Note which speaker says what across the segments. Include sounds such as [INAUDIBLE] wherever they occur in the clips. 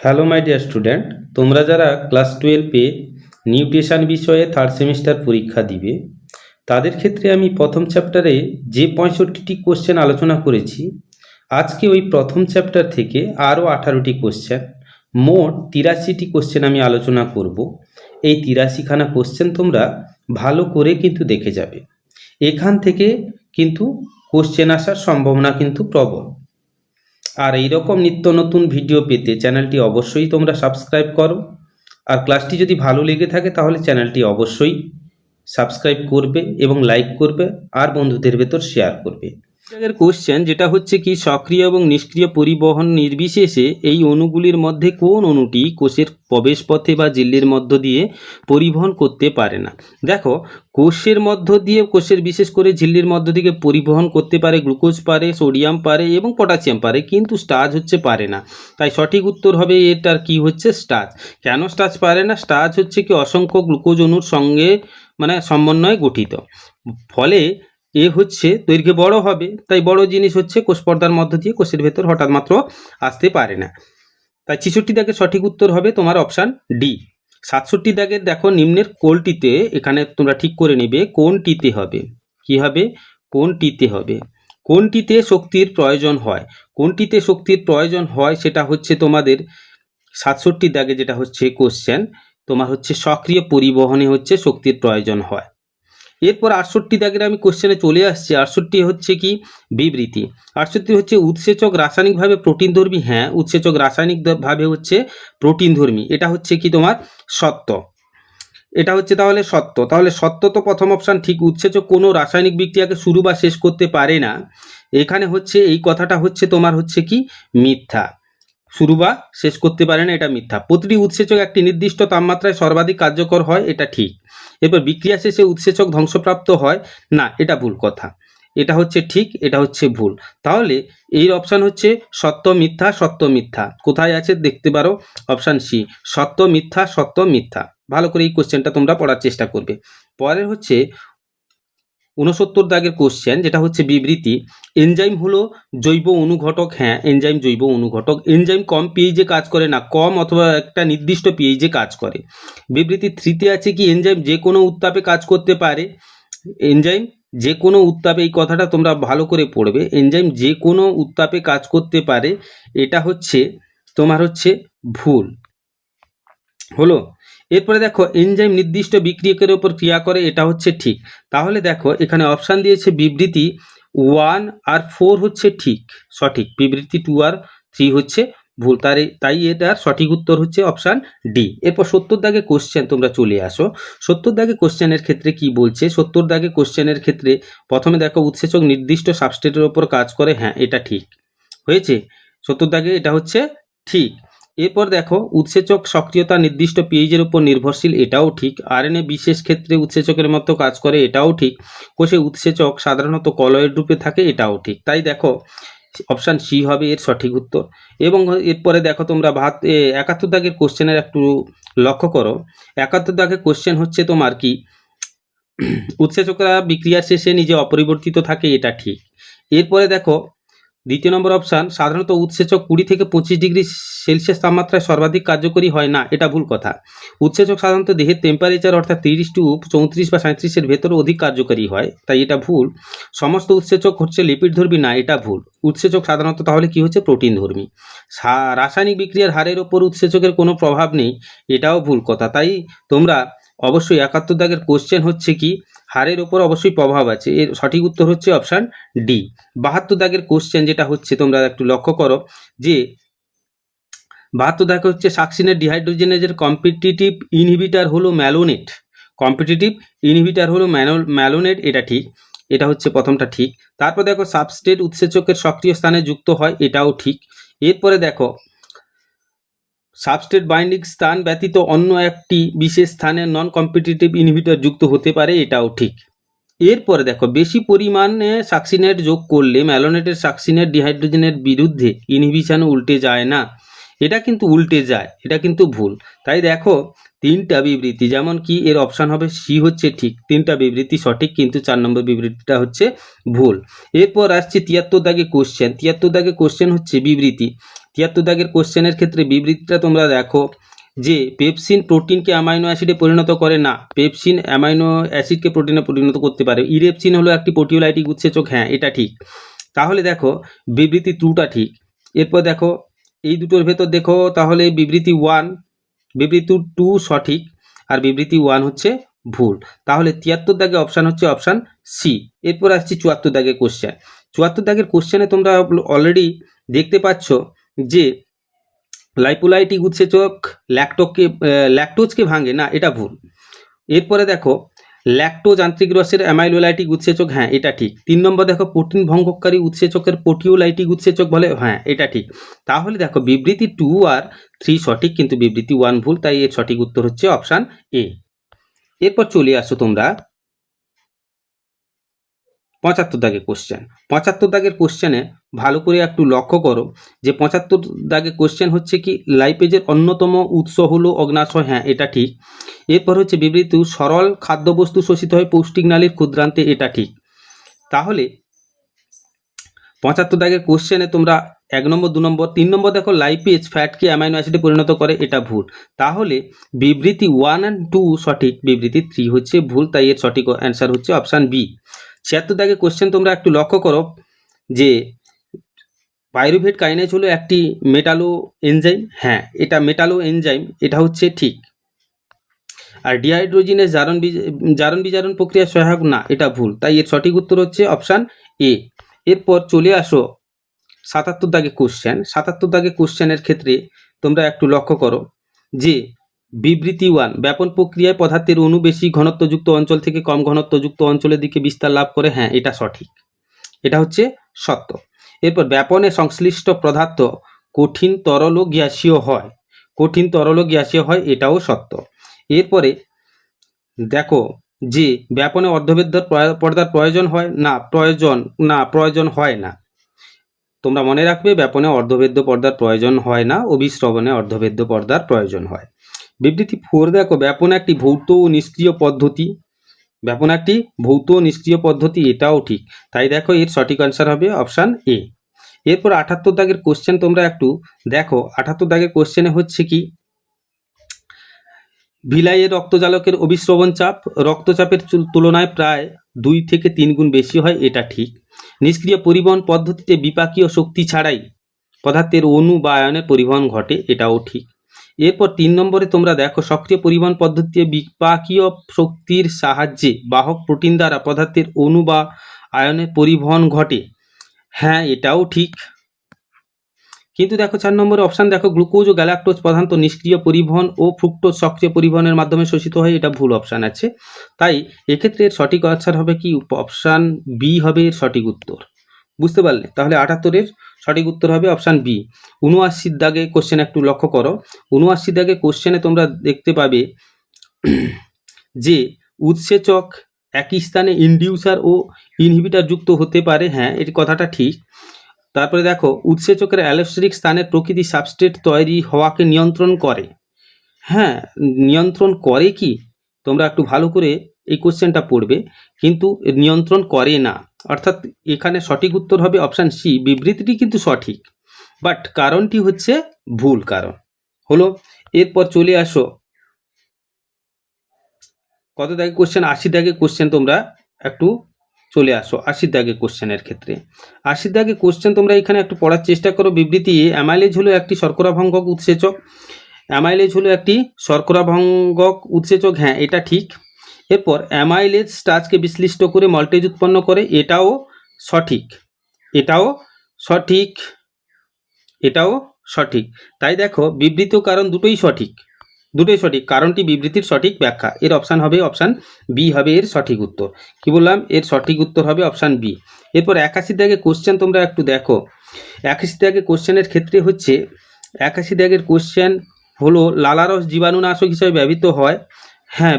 Speaker 1: Hello, my dear student, তোমরা যারা class টুয়েলভে নিউট্রিশন বিষয়ে থার্ড সেমিস্টার পরীক্ষা দিবে, তাদের ক্ষেত্রে আমি প্রথম চ্যাপ্টারে যে পঁয়ষট্টিটি কোশ্চেন আলোচনা করেছি, আজকে ওই প্রথম চ্যাপ্টার থেকে আরও আঠারোটি কোশ্চেন, মোট তিরাশিটি কোশ্চেন আমি আলোচনা করব। এই তিরাশিখানা কোশ্চেন তোমরা ভালো করে কিন্তু দেখে যাবে। এখান থেকে কিন্তু কোশ্চেন আসার সম্ভাবনা কিন্তু প্রবল। আর এইরকম নিত্য নতুন ভিডিও পেতে চ্যানেলটি অবশ্যই তোমরা সাবস্ক্রাইব করো। আর ক্লাসটি যদি ভালো লেগে থাকে তাহলে চ্যানেলটি অবশ্যই সাবস্ক্রাইব করবে এবং লাইক করবে, আর বন্ধুদের ভেতর শেয়ার করবে। এর কোশ্চেন যেটা হচ্ছে কি, সক্রিয় এবং নিষ্ক্রিয় পরিবহন নির্বিশেষে এই অণুগুলির মধ্যে কোন অণুটি কোষের প্রবেশপথে বা ঝিল্লির মধ্য দিয়ে পরিবহন করতে পারে না? দেখো, কোষের মধ্য দিয়ে, কোষের বিশেষ করে ঝিল্লির মধ্য থেকে পরিবহন করতে পারে, গ্লুকোজ পারে, সোডিয়াম পারে এবং পটাশিয়াম পারে, কিন্তু স্টার্চ হচ্ছে পারে না। তাই সঠিক উত্তর হবে এটার কি হচ্ছে স্টার্চ। কেন স্টার্চ পারে না? স্টার্চ হচ্ছে কি অসংখ্য গ্লুকোজ অণুর সঙ্গে মানে সমন্বয়ে গঠিত। ফলে এ হচ্ছে দৈর্ঘ্যে বড় হবে, তাই বড় জিনিস হচ্ছে কোষ পর্দার মধ্য দিয়ে কোষের ভেতর হঠাৎ মাত্র আসতে পারে না। তাই ছিষট্টি দাগের সঠিক উত্তর হবে তোমার অপশান ডি। সাতষট্টি দাগের দেখো নিম্নের কোলটিতে, এখানে তোমরা ঠিক করে নেবে কোনটিতে হবে। কি হবে? কোনটিতে হবে। কোনটিতে শক্তির প্রয়োজন হয়? কোনটিতে শক্তির প্রয়োজন হয় সেটা হচ্ছে তোমাদের সাতষট্টি দাগে যেটা হচ্ছে কোশ্চেন তোমার হচ্ছে সক্রিয় পরিবহনে হচ্ছে শক্তির প্রয়োজন হয়। এরপর আটষট্টি দাগের আমি কোশ্চেনে চলে আসছি। আটষট্টি হচ্ছে কি? বিবৃতি। আটষট্টি হচ্ছে উৎসেচক রাসায়নিকভাবে প্রোটিন ধর্মী হ্যাঁ উৎসেচক রাসায়নিকভাবে হচ্ছে প্রোটিন ধর্মী এটা হচ্ছে কি তোমার? সত্য। এটা হচ্ছে তাহলে সত্য। তাহলে সত্য তো প্রথম অপশান ঠিক। উৎসেচক কোনো রাসায়নিক বিক্রিয়াকে শুরু বা শেষ করতে পারে না। এখানে হচ্ছে এই কথাটা হচ্ছে তোমার হচ্ছে কি? মিথ্যা। শুরু বা শেষ করতে পারে না, এটা মিথ্যা। প্রতিটি উৎসেচক একটি নির্দিষ্ট তাপমাত্রায় সর্বাধিক কার্যকর হয়, এটা ঠিক। এরপর বিক্রিয়া শেষে উৎসেচক ধ্বংসপ্রাপ্ত হয়, না, এটা ভুল কথা। এটা হচ্ছে ঠিক, এটা হচ্ছে ভুল। তাহলে এই অপশান হচ্ছে সত্য মিথ্যা সত্য মিথ্যা। কোথায় আছে দেখতে পারো, অপশান সি, সত্য মিথ্যা সত্য মিথ্যা। ভালো করে এই কোশ্চেনটা তোমরা পড়ার চেষ্টা করবে। পরের হচ্ছে ঊনসত্তর দাগের কোশ্চেন যেটা হচ্ছে বিবৃতি। এনজাইম হলো জৈব অনুঘটক হ্যাঁ এনজাইম জৈব অনুঘটক। এনজাইম কম পিএইচে কাজ করে না, কম অথবা একটা নির্দিষ্ট পিএইচে কাজ করে। বিবৃতি থ্রিতে আছে কি এনজাইম যে কোনো উত্তাপে কাজ করতে পারে। এনজাইম যে কোনো উত্তাপে, এই কথাটা তোমরা ভালো করে পড়বে। এনজাইম যে কোনো উত্তাপে কাজ করতে পারে, এটা হচ্ছে, তোমার হচ্ছে ভুল। হলো এরপরে দেখো এনজাইম নির্দিষ্ট বিক্রিয়কের ওপর ক্রিয়া করে, এটা হচ্ছে ঠিক। তাহলে দেখো, এখানে অপশান দিয়েছে বিবৃতি ওয়ান আর ফোর হচ্ছে ঠিক, সঠিক। বিবৃতি টু আর থ্রি হচ্ছে ভুল। তার তাই এটার সঠিক উত্তর হচ্ছে অপশান ডি এরপর সত্তর দাগে কোশ্চেন তোমরা চলে আসো। সত্তর দাগে কোশ্চেনের ক্ষেত্রে কি বলছে? সত্তর দাগে কোশ্চেনের ক্ষেত্রে প্রথমে দেখো, উৎসেচক নির্দিষ্ট সাবস্টেটের ওপর কাজ করে হ্যাঁ এটা ঠিক। হয়েছে? সত্তর দাগে এটা হচ্ছে ঠিক। এরপর দেখো, উৎসেচক সক্রিয়তা নির্দিষ্ট পিএইচের উপর নির্ভরশীল, এটাও ঠিক। আর আরএনএ বিশেষ ক্ষেত্রে উৎসেচকের মতো কাজ করে, এটাও ঠিক। কোষে উৎসেচক সাধারণত কলয়েড রূপে থাকে, এটাও ঠিক। তাই দেখো অপশান সি হবে এর সঠিক উত্তর। এবং এরপরে দেখো তোমরা ভাত একাত্তর দাগের কোশ্চেনের একটু লক্ষ্য করো। একাত্তর দাগের কোশ্চেন হচ্ছে তোমার কি? উৎসেচকরা বিক্রিয়ার শেষে নিজে অপরিবর্তিত থাকে, এটা ঠিক। এরপরে দেখো দ্বিতীয় নম্বর অপশান, সাধারণত উৎসেচক কুড়ি থেকে পঁচিশ ডিগ্রি সেলসিয়াস তাপমাত্রায় সর্বাধিক কার্যকরী হয় না, এটা ভুল কথা। উৎসেচক সাধারণত দেহের টেম্পারেচার অর্থাৎ তিরিশ টু চৌত্রিশ বা সাঁত্রিশের ভেতরে অধিক কার্যকরী হয়, তাই এটা ভুল। সমস্ত উৎসেচক হচ্ছে লিপিড ধর্মী, না, এটা ভুল। উৎসেচক সাধারণত তাহলে কি হচ্ছে? প্রোটিন ধর্মী। রাসায়নিক বিক্রিয়ার হারের ওপর উৎসেচকের কোনো প্রভাব নেই, এটাও ভুল কথা। তাই তোমরা অবশ্যই একাত্তর দাগের কোশ্চেন হচ্ছে কি, হারের ওপর অবশ্যই প্রভাব আছে। এর সঠিক উত্তর হচ্ছে অপশান ডি বাহাত্তর দাগের কোশ্চেন যেটা হচ্ছে, তোমরা একটু লক্ষ্য করো যে, বাহাত্তর দাগ হচ্ছে সাকসিনের ডিহাইড্রোজেনেজের কম্পিটিটিভ ইনহিবিটার হলো ম্যালোনেট কম্পিটিটিভ ইনহিবিটার হলো ম্যানো ম্যালোনেট এটা ঠিক। এটা হচ্ছে প্রথমটা ঠিক। তারপর দেখো সাবস্টেট উৎসেচকের সক্রিয় স্থানে যুক্ত হয়, এটাও ঠিক। এরপরে দেখো সাবস্টেট বাইন্ডিং স্থান ব্যতীত অন্য একটি বিশেষ স্থানে নন কম্পিটিটিভ ইনহিবিটর যুক্ত হতে পারে, এটাও ঠিক। এরপরে দেখো, বেশি পরিমাণে সাকসিনেট যোগ করলে ম্যালোনেটের সাকসিনেট ডিহাইড্রোজেনের বিরুদ্ধে ইনহিবিশন উল্টে যায় না। এটা কিন্তু উল্টে যায়, এটা কিন্তু ভুল। তাই দেখো, তিনটা বিবৃতি, যেমন কি এর অপশান হবে, সি হচ্ছে ঠিক। তিনটা বিবৃতি সঠিক, কিন্তু চার নম্বর বিবৃতিটা হচ্ছে ভুল। এরপর আসছে তিয়াত্তর দাগে কোশ্চেন তিয়াত্তর দাগে কোশ্চেন হচ্ছে বিবৃতি। তিয়াত্তর দাগের কোশ্চেনের ক্ষেত্রে বিবৃতিটা তোমরা দেখো যে পেপসিন প্রোটিনকে অ্যামাইনো অ্যাসিডে পরিণত করে না। পেপসিন অ্যামাইনো অ্যাসিডকে প্রোটিনে পরিণত করতে পারে। ইরেপসিন হলো একটি প্রোটিওলাইটিক উৎসেচক হ্যাঁ এটা ঠিক। তাহলে দেখো, বিবৃতি টুটা ঠিক। এরপর দেখো, এই দুটোর ভেতর দেখো, তাহলে বিবৃতি ওয়ান বিবৃতি টু সঠিক আর বিবৃতি ওয়ান হচ্ছে ভুল। তাহলে তিয়াত্তর দাগে অপশান হচ্ছে অপশান সি এরপর আসছি চুয়াত্তর দাগে কোশ্চেন। চুয়াত্তর দাগের কোশ্চেনে তোমরা অলরেডি দেখতে পাচ্ছ যে লাইপোলাইটিক উৎসেচক ল্যাকটোককে ল্যাকটোজকে ভাঙে, না, এটা ভুল। এরপরে দেখো ল্যাকটো যান্ত্রিক রসের অ্যামাইলোলাইটিক উৎসেচক হ্যাঁ এটা ঠিক। তিন নম্বর দেখো, প্রোটিন ভঙ্গকারী উৎসেচকের পোটিওলাইটিক উৎসেচক বলে হ্যাঁ এটা ঠিক। তাহলে দেখো, বিবৃতি টু আর থ্রি সঠিক, কিন্তু বিবৃতি ওয়ান ভুল, তাই এর সঠিক উত্তর হচ্ছে অপশান এ। এরপর চলে আসো তোমরা পঁচাত্তর দাগের কোশ্চেন পঁচাত্তর দাগের কোশ্চেনে ভালো করে একটু লক্ষ্য করো যে পঁচাত্তর দাগে কোশ্চেন হচ্ছে কি লাইপেজের অন্যতম উৎস হলো অগ্নাশয়। হ্যাঁ এটা ঠিক। এরপর হচ্ছে বিবৃতি, সরল খাদ্যবস্তু শোষিত হয় পৌষ্টিক নালীর ক্ষুদ্রান্তে এটা ঠিক। তাহলে পঁচাত্তর দাগের কোশ্চেনে তোমরা এক নম্বর, দু নম্বর, তিন নম্বর দেখো লাইপেজ ফ্যাটকে অ্যামাইনো অ্যাসিডে পরিণত করে, এটা ভুল। তাহলে বিবৃতি ওয়ান অ্যান্ড টু সঠিক, বিবৃতি থ্রি হচ্ছে ভুল, তাই এর সঠিক অ্যান্সার হচ্ছে অপশান বি ছিয়াত্তর দাগে কোশ্চেন তোমরা একটু লক্ষ্য করো যে পাইরুভেট কাইনেজ হলো একটি মেটালো এনজাইম হ্যাঁ এটা মেটালো এনজাইম এটা হচ্ছে ঠিক। আর ডিহাইড্রোজিনের জারণ জারণ বিজারণ প্রক্রিয়া সহায়ক? না, এটা ভুল। তাই এর সঠিক উত্তর হচ্ছে অপশান এ এরপর চলে আসো সাতাত্তর দাগে কোশ্চেন সাতাত্তর দাগে কোশ্চেনের ক্ষেত্রে তোমরা একটু লক্ষ্য করো যে বিবৃতি ওয়ান ব্যাপন প্রক্রিয়ায় পদার্থের অণু বেশি ঘনত্বযুক্ত অঞ্চল থেকে কম ঘনত্বযুক্ত অঞ্চলের দিকে বিস্তার লাভ করে হ্যাঁ এটা সঠিক। এটা হচ্ছে সত্য। এরপর ব্যাপনে সংশ্লিষ্ট পদার্থ কঠিন তরল গ্যাসীয় হয়। কঠিন তরল গ্যাসীয় হয়, এটাও সত্য। এরপরে দেখো যে ব্যাপনে অর্ধবেদ্যর পর্দার প্রয়োজন হয়, না, প্রয়োজন না, প্রয়োজন হয় না। তোমরা মনে রাখবে, ব্যাপনে অর্ধবেদ্য পর্দার প্রয়োজন হয় না অভিশ্রবণে অর্ধবেদ্য পর্দার প্রয়োজন হয়। বিবৃতি ফোর দেখো, ব্যাপন একটি ভৌত ও নিষ্ক্রিয় পদ্ধতি। ব্যাপন একটি ভৌত ও নিষ্ক্রিয় পদ্ধতি, এটাও ঠিক। তাই দেখো, এর সঠিক আনসার হবে অপশান এ এরপর আঠাত্তর দাগের কোশ্চেন তোমরা একটু দেখো। আঠাত্তর দাগের কোশ্চেনে হচ্ছে কি ভিলাইয়ের রক্তজালকের অভিশ্রবণ চাপ রক্তচাপের তুলনায় প্রায় দুই থেকে তিন গুণ বেশি হয়, এটা ঠিক। নিষ্ক্রিয় পরিবহন পদ্ধতিতে বিপাকীয় শক্তি ছাড়াই পদার্থের অণু বা আয়নের পরিবহন ঘটে, এটাও ঠিক। এরপর তিন নম্বরে তোমরা দেখো সক্রিয় পরিবহন পদ্ধতিতে বিপাকীয় শক্তির সাহায্যে বাহক প্রোটিন দ্বারা পদার্থের অণু বা আয়নের পরিবহন ঘটে। হ্যাঁ এটাও ঠিক। কিন্তু দেখো চার নম্বরে অপশান দেখো, গ্লুকোজ ও গ্যালাক্টোজ প্রধানত নিষ্ক্রিয় পরিবহন ও ফ্রুক্টোজ সক্রিয় পরিবহনের মাধ্যমে শোষিত হয় এটা ভুল অপশান আছে। তাই এক্ষেত্রে সঠিক আনসার হবে কি? অপশান বি হবে সঠিক উত্তর। বুঝতে পারলে। তাহলে আটাত্তরের সঠিক উত্তর হবে অপশান বি উনআশির দাগে কোশ্চেন একটু লক্ষ্য করো। উনআশির দাগে কোশ্চেনে তোমরা দেখতে পাবে [CLEARS THROAT] যে উৎসেচক একই স্থানে ইনডিউসার ও ইনহিবিটার যুক্ত হতে পারে। হ্যাঁ এটি কথাটা ঠিক। তারপরে দেখো, উৎসেচকের অ্যালোস্টেরিক স্থানের প্রকৃতি সাবস্ট্রেট তৈরি হওয়াকে নিয়ন্ত্রণ করে। হ্যাঁ নিয়ন্ত্রণ করে কি? তোমরা একটু ভালো করে এই কোশ্চেনটা পড়বে, কিন্তু নিয়ন্ত্রণ করে না। অর্থাৎ এখানে সঠিক উত্তর হবে অপশান সি বিবৃতিটি কিন্তু সঠিক। বাট কারণটি হচ্ছে ভুল কারণ। হলো, এরপর চলে আসো। কত দাগে কোশ্চেন আশি দাগে কোশ্চেন তোমরা একটু চলে আসো, আশি দাগে কোশ্চেনের ক্ষেত্রে। আশি দাগে কোশ্চেন তোমরা এখানে একটু পড়ার চেষ্টা করো। বিবৃতি অ্যামাইলেজ হলো একটি শর্করা ভঙ্গক উৎসেচক। অ্যামাইলেজ হলো একটি শর্করা ভঙ্গক উৎসেচক হ্যাঁ এটা ঠিক। এরপর অ্যামাইলেজ স্টার্চকে বিশ্লিষ্ট করে মল্টেজ উৎপন্ন করে, এটাও সঠিক। এটাও সঠিক। এটাও সঠিক। তাই দেখো, বিবৃত কারণ দুটোই সঠিক। দুটোই সঠিক। কারণটি বিবৃতির সঠিক ব্যাখ্যা। এর অপশান হবে অপশান বি, হবে এর সঠিক উত্তর। কি বললাম? এর সঠিক উত্তর হবে অপশান বি। এরপর একাশি দাগে কোশ্চেন তোমরা একটু দেখো। একাশি দাগে কোশ্চেনের ক্ষেত্রে হচ্ছে, একাশি দাগের কোশ্চেন হলো লালারস জীবাণুনাশক হিসেবে ব্যবহৃত হয়। হ্যাঁ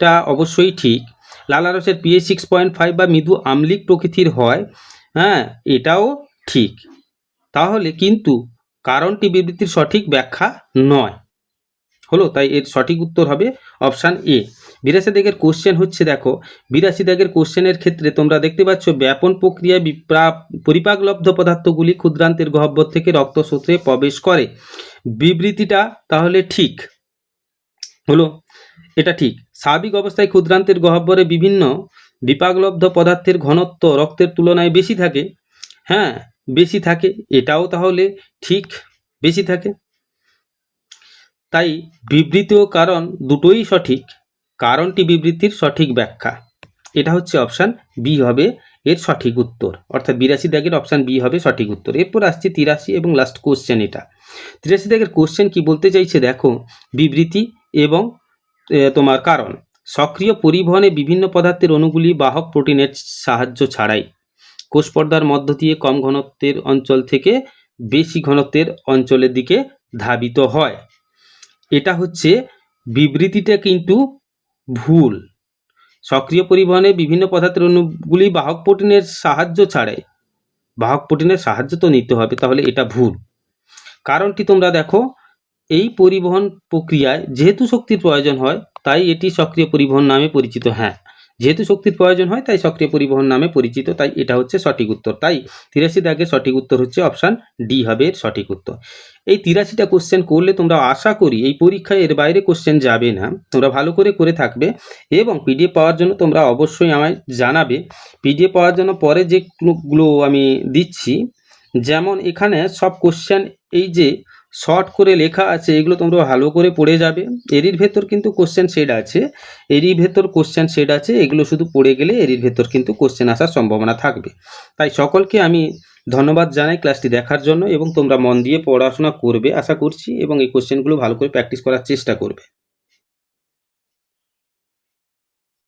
Speaker 1: বিবৃতিটা অবশ্যই ঠিক। লালারসের P H six point five বা মৃদু আম্লিক প্রকৃতির হয় হ্যাঁ এটাও ঠিক। তাহলে কিন্তু কারণটি বিবৃতির সঠিক ব্যাখ্যা নয়। হলো, তাই এর সঠিক উত্তর হবে অপশান এ বিরাশি দাগের কোশ্চেন হচ্ছে, দেখো, বিরাশি দাগের কোশ্চেনের ক্ষেত্রে তোমরা দেখতে পাচ্ছ ব্যাপন প্রক্রিয়ায় বিপ্রা- পরিপাকলব্ধ পদার্থগুলি ক্ষুদ্রান্তের গহ্বর থেকে রক্তসূত্রে প্রবেশ করে। বিবৃতিটা তাহলে ঠিক। হলো এটা ঠিক। স্বাভাবিক অবস্থায় ক্ষুদ্রান্তের গহ্বরে বিভিন্ন বিপাকলব্ধ পদার্থের ঘনত্ব রক্তের তুলনায় বেশি থাকে। হ্যাঁ বেশি থাকে। এটাও তাহলে ঠিক বেশি থাকে। তাই বিবৃতি ও কারণ দুটোই সঠিক। কারণটি বিবৃতির সঠিক ব্যাখ্যা। এটা হচ্ছে অপশান বি হবে এর সঠিক উত্তর। অর্থাৎ বিরাশি দাগের অপশান বি হবে সঠিক উত্তর। এরপর আসছে তিরাশি এবং লাস্ট কোশ্চেন এটা। তিরাশি দাগের কোশ্চেন কি বলতে চাইছে? দেখো, বিবৃতি এবং তোমার কারণ। সক্রিয় পরিবহনে বিভিন্ন পদার্থের অণুগুলি বাহক প্রোটিনের সাহায্য ছাড়াই। কোষ পর্দার মধ্য দিয়ে কম ঘনত্বের অঞ্চল থেকে বেশি ঘনত্বের অঞ্চলের দিকে ধাবিত হয়। এটা হচ্ছে বিবৃতিটা কিন্তু ভুল। সক্রিয় পরিবহনে বিভিন্ন পদার্থের অণুগুলি বাহক প্রোটিনের সাহায্য ছাড়াই বাহক প্রোটিনের সাহায্য তো নিতে হবে, তাহলে এটা ভুল। কারণটি তোমরা দেখো এই পরিবহন প্রক্রিয়ায় যেহেতু শক্তির প্রয়োজন হয়, তাই এটি সক্রিয় পরিবহন নামে পরিচিত হ্যাঁ। যেহেতু শক্তির প্রয়োজন হয়, তাই সক্রিয় পরিবহন নামে পরিচিত, তাই এটা হচ্ছে সঠিক উত্তর। তাই তিরাশি দাগের সঠিক উত্তর হচ্ছে অপশান ডি হবে এর সঠিক উত্তর। এই তিরাশিটা কোশ্চেন করলে তোমরা আশা করি এই পরীক্ষায় এর বাইরে কোশ্চেন যাবে না। তোমরা ভালো করে করে থাকবে এবং পিডিএফ পাওয়ার জন্য তোমরা অবশ্যই আমায় জানাবে। পিডিএফ পাওয়ার জন্য পরে যেগুলো আমি দিচ্ছি, যেমন এখানে সব কোশ্চেন এই যে শর্ট করে লেখা আছে, এগুলো তোমরা ভালো করে পড়ে যাবে। এরির ভেতর কিন্তু কোশ্চেন সেট আছে। এরির ভেতর কোশ্চেন সেট আছে, এগুলো শুধু পড়ে গেলে এরির ভেতর কিন্তু কোশ্চেন আসার সম্ভাবনা থাকবে। তাই সকলকে আমি ধন্যবাদ জানাই ক্লাসটি দেখার জন্য এবং তোমরা মন দিয়ে পড়াশোনা করবে, আশা করছি, এবং এই কোশ্চেনগুলো ভালো করে প্র্যাকটিস করার চেষ্টা করবে।